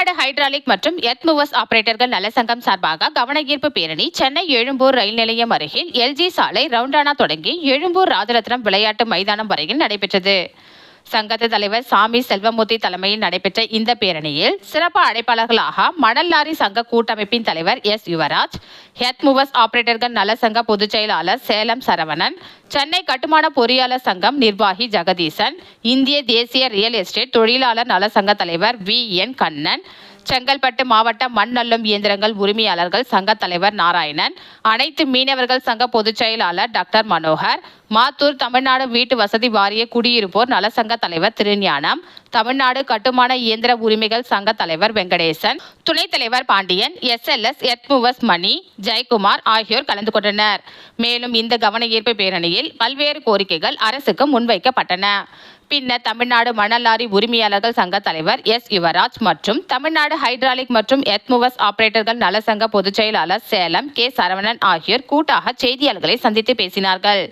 Tamil Nadu hydraulic மற்றும் earth movers ஆபரேட்டர்கள் நலசங்கம் சார்பாக கவன ஈர்ப்பு பேரணி சென்னை எழும்பூர் ரயில் நிலையம் அருகில் எல்ஜி சாலை ரவுண்டானா தொடங்கி எழும்பூர் ராஜரத்னம் விளையாட்டு மைதானம் வரையில் நடைபெற்றது. சங்கத்து தலைவர் சாமி செல்வமூர்த்தி தலைமையில் நடைபெற்ற இந்த பேரணியில் சிறப்பு அழைப்பாளர்களாக மணல் லாரி சங்க கூட்டமைப்பின் தலைவர் எஸ் யுவராஜ் ஹெத் மூவர்ஸ் ஆபரேட்டர்கள் நலசங்க பொதுச் செயலாளர் சேலம் சரவணன் சென்னை கட்டுமான பொறியாளர் சங்கம் நிர்வாகி ஜெகதீசன் இந்திய தேசிய ரியல் எஸ்டேட் தொழிலாளர் நலசங்க தலைவர் வி என் கண்ணன் செங்கல்பட்டு மாவட்ட மண் அள்ளும் இயந்திரங்கள் உரிமையாளர்கள் சங்க தலைவர் நாராயணன் அனைத்து மீனவர்கள் சங்க பொதுச் செயலாளர் டாக்டர் மனோகர் மாத்தூர் தமிழ்நாடு வீட்டு வசதி வாரிய குடியிருப்போர் நலசங்க தலைவர் திருஞானம் தமிழ்நாடு கட்டுமான இயந்திர உரிமைகள் சங்க தலைவர் வெங்கடேசன் துணைத் தலைவர் பாண்டியன் எஸ்எல்எஸ் எத்முவஸ் மணி ஜெயக்குமார் ஆகியோர் கலந்து கொண்டனர். மேலும் இந்த கவன ஈர்ப்பு பேரணியில் பல்வேறு கோரிக்கைகள் அரசுக்கு முன்வைக்கப்பட்டன. பின்னர் தமிழ்நாடு மணலாரி உரிமையாளர்கள் சங்க தலைவர் எஸ். யுவராஜ் மற்றும் தமிழ்நாடு ஹைட்ராலிக் மற்றும் எர்த்மூவர்ஸ் ஆபரேட்டர்கள் நலசங்க பொதுச் செயலாளர் சேலம் கே. சரவணன் ஆகியோர் கூட்டாக செய்தியாளர்களை சந்தித்து பேசினார்கள்.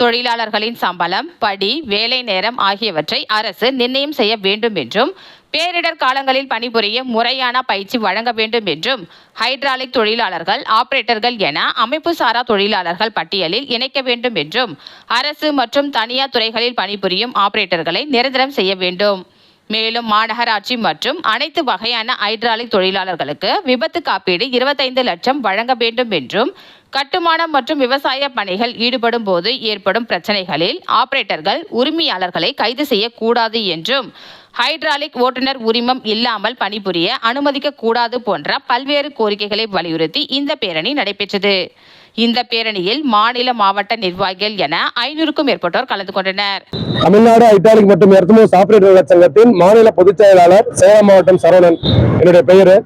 தொழிலாளர்களின் சம்பளம் படி வேலை நேரம் ஆகியவற்றை அரசு நிர்ணயம் செய்ய வேண்டும் என்றும் பேரிடர் காலங்களில் பணிபுரிய முறையான பயிற்சி வழங்க வேண்டும் என்றும் ஹைட்ராலிக் தொழிலாளர்கள் ஆபரேட்டர்கள் என அமைப்பு சாரா தொழிலாளர்கள் பட்டியலில் இணைக்க வேண்டும் என்றும் அரசு மற்றும் தனியார் துறைகளில் பணிபுரியும் ஆபரேட்டர்களை நிரந்தரம் செய்ய வேண்டும். மேலும் மாநகராட்சி மற்றும் அனைத்து வகையான ஹைட்ராலிக் தொழிலாளர்களுக்கு விபத்து காப்பீடு இருபத்தைந்து லட்சம் வழங்க வேண்டும் என்றும் கட்டுமானம் மற்றும் விவசாய பணிகள் ஈடுபடும் போது ஏற்படும் பிரச்சனைகளில் ஆபரேட்டர்கள் உரிமையாளர்களை கைது செய்யக்கூடாது என்றும் ஹைட்ராலிக் ஓட்டுநர் உரிமம் இல்லாமல் பணிபுரிய அனுமதிக்க கூடாது போன்ற பல்வேறு கோரிக்கைகளை வலியுறுத்தி இந்த பேரணி நடைபெற்றது. இந்த பேரணியில் மாநில மாவட்ட நிர்வாகிகள் என ஐநூறுக்கும் மேற்பட்டோர் கலந்து கொண்டனர். தமிழ்நாடு ஐட்டாலிக் மற்றும் எர்த்தமோஸ் ஆபரேட்டர்கள் சங்கத்தின் மாநில பொதுச் செயலாளர் சேலம் மாவட்டம் சரவணன். என்னுடைய பெயரு.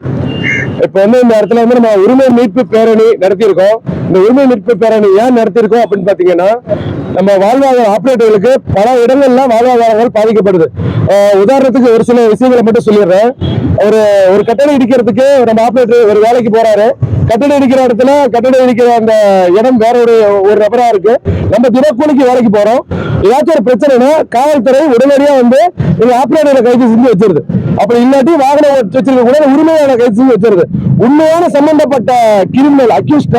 இப்போ வந்து இந்த இடத்துல வந்து நம்ம உரிமை மீட்பு பேரணி நடத்தியிருக்கோம். இந்த உரிமை மீட்பு பேரணி ஏன் நடத்தியிருக்கோம் அப்படின்னு பார்த்தீங்கன்னா நம்ம வாழ்வாதார ஆப்ரேட்டர்களுக்கு பல இடங்கள்ல வாழ்வாதாரங்கள் பாதிக்கப்படுது. உதாரணத்துக்கு ஒரு சில விஷயங்களை மட்டும் சொல்லிடுறேன். ஒரு ஒரு கட்டடம் இடிக்கிறதுக்கு நம்ம ஆப்ரேட்டர் ஒரு வேலைக்கு போறாரு. கட்டடம் இடிக்கிற இடத்துல கட்டடம் இடிக்கிற அந்த இடம் வேற ஒரு ஒரு நபரா இருக்கு. நம்ம தினக்கூலிக்கு வேலைக்கு போறோம். ஏதாச்சும் ஒரு பிரச்சனைனா காவல்துறை உடனடியா வந்து இந்த ஆப்ரேட்டரை கைது செஞ்சு வச்சிருது. அப்படி இல்லாட்டி வாகனம் வச்சிருக்க கூட உரிமையான கைது செஞ்சு வச்சிருது. உண்மையான சம்பந்தப்பட்ட கிரிமினல் அக்யூஸ்ட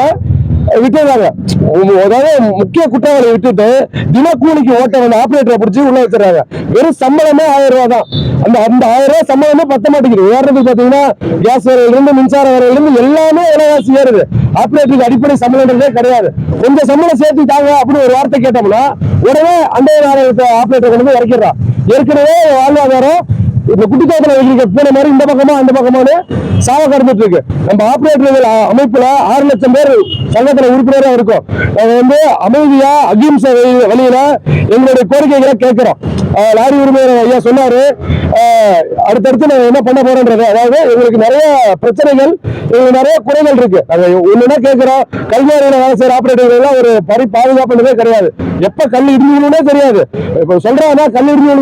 விட்டுறாங்க. அதாவது முக்கிய குற்றவாளி விட்டுட்டு தினக்கூலிக்கு ஓட்ட வந்து ஆப்ரேட்டரை பிடிச்சி உள்ள வச்சிடறாங்க. வெறும் சம்பளமே ஆயிரம் ரூபா தான். அந்த அந்த ஆயிரம் ரூபாய் சம்பளமே பத்த மாட்டேங்குது. உதாரணத்துக்கு பாத்தீங்கன்னா கேஸ் வரையிலிருந்து மின்சார வரையிலிருந்து எல்லாமே விலைவாசி ஏறுது. ஆப்ரேட்டருக்கு அடிப்படை சம்பளம்ன்றதே கிடையாது. கொஞ்சம் சம்பளம் சேர்த்து தாங்க அப்படின்னு ஒரு வார்த்தை கேட்டோம்னா உடனே அந்த ஆப்ரேட்டர் கொண்டு வந்து இறக்கிடுறான். ஏற்கனவே வாழ்வாதாரம் இந்த குட்டிக்காத்துல வைக்கிற பூனை மாதிரி இந்த பக்கமா அந்த பக்கமான சாவ கடந்துட்டு இருக்கு. நம்ம ஆபரேட்டர்கள் அமைப்புல ஆறு லட்சம் பேர் சங்கத்துல உறுப்பினரா இருக்கும். நாங்க வந்து அமைதியா அகிம்சை வழி- வழியில எங்களுடைய கோரிக்கைகளை கேட்கிறோம். லாரி உரிமையாளர் ஐயா சொன்னாரு. அடுத்தடுத்து நாங்கள் என்ன பண்ண போறோன்றது. அதாவது எங்களுக்கு நிறைய பிரச்சனைகள் எங்களுக்கு நிறைய குறைகள் இருக்கு. நாங்கள் ஒண்ணுன்னா கேட்குறோம் கல்வியாரியில வேலை செய்கிற ஆப்ரேட்டர்கள்லாம் ஒரு பரி பாதுகாப்புன்றதே கிடையாது. எப்போ கல் இடிஞ்சுக்கணும்னே தெரியாது. இப்போ சொல்றாங்கன்னா கல் இடிஞ்சு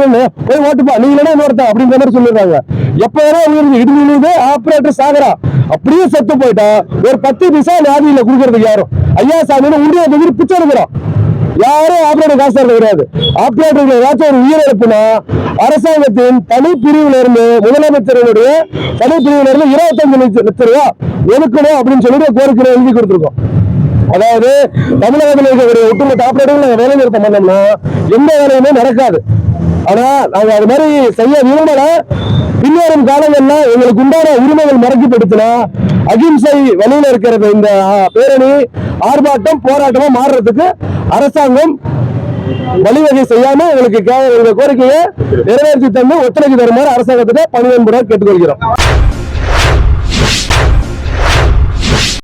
போய் ஓட்டுப்பா நீங்கள் இல்லைன்னா இன்னொருத்தன் அப்படின்ற மாதிரி சொல்லிடுறாங்க. எப்போ வேணா இடிஞ்சு ஆப்ரேட்டர் ஆபரேட்டர் அப்படியே செத்து போயிட்டா ஒரு பத்து பைசா வியாதியில குடுக்கறதுக்கு யாரும். ஐயா சாமின்னு உண்டியை தூக்கி பிச்சை எடுக்கிறோம். யாரும் ஆபரேட்டர் காசு தரது கிடையாது. ஆபரேட்டர்கள் ஏதாச்சும் ஒரு உயிரிழப்புனா அரசாங்கத்தின் தனி பிரிவுல இருந்து முதலமைச்சர்களுடைய தனி பிரிவுல இருந்து இருபத்தஞ்சு லட்சம் லட்சம் ரூபா ஒதுக்கணும் அப்படின்னு சொல்லிட்டு கோரிக்கை எழுதி கொடுத்துருக்கோம். அதாவது தமிழகத்தில் இருக்கக்கூடிய ஒட்டுமொத்த ஆபரேட்டர்கள் நாங்கள் வேலை நிறுத்தம் பண்ணோம்னா எந்த வேலையுமே நடக்காது. ஆனா நாங்க அது மாதிரி செய்ய விரும்பல. பின்வரும் காலங்கள்ல எங்களுக்கு உண்டான உரிமைகள் மறக்கப்படுத்தினா அகிம்சை வழியில இருக்கிறது இந்த பேரணி ஆர்ப்பாட்டம் போராட்டமா மாறுறதுக்கு அரசாங்கம் வழிவகை செய்யாம எங்களுக்கு எங்க கோரிக்கையை நிறைவேற்றி தந்து ஒத்துழைப்பு தருமாறு அரசாங்கத்திட்ட பணிவன்புடன் கேட்டுக்கொள்கிறோம்.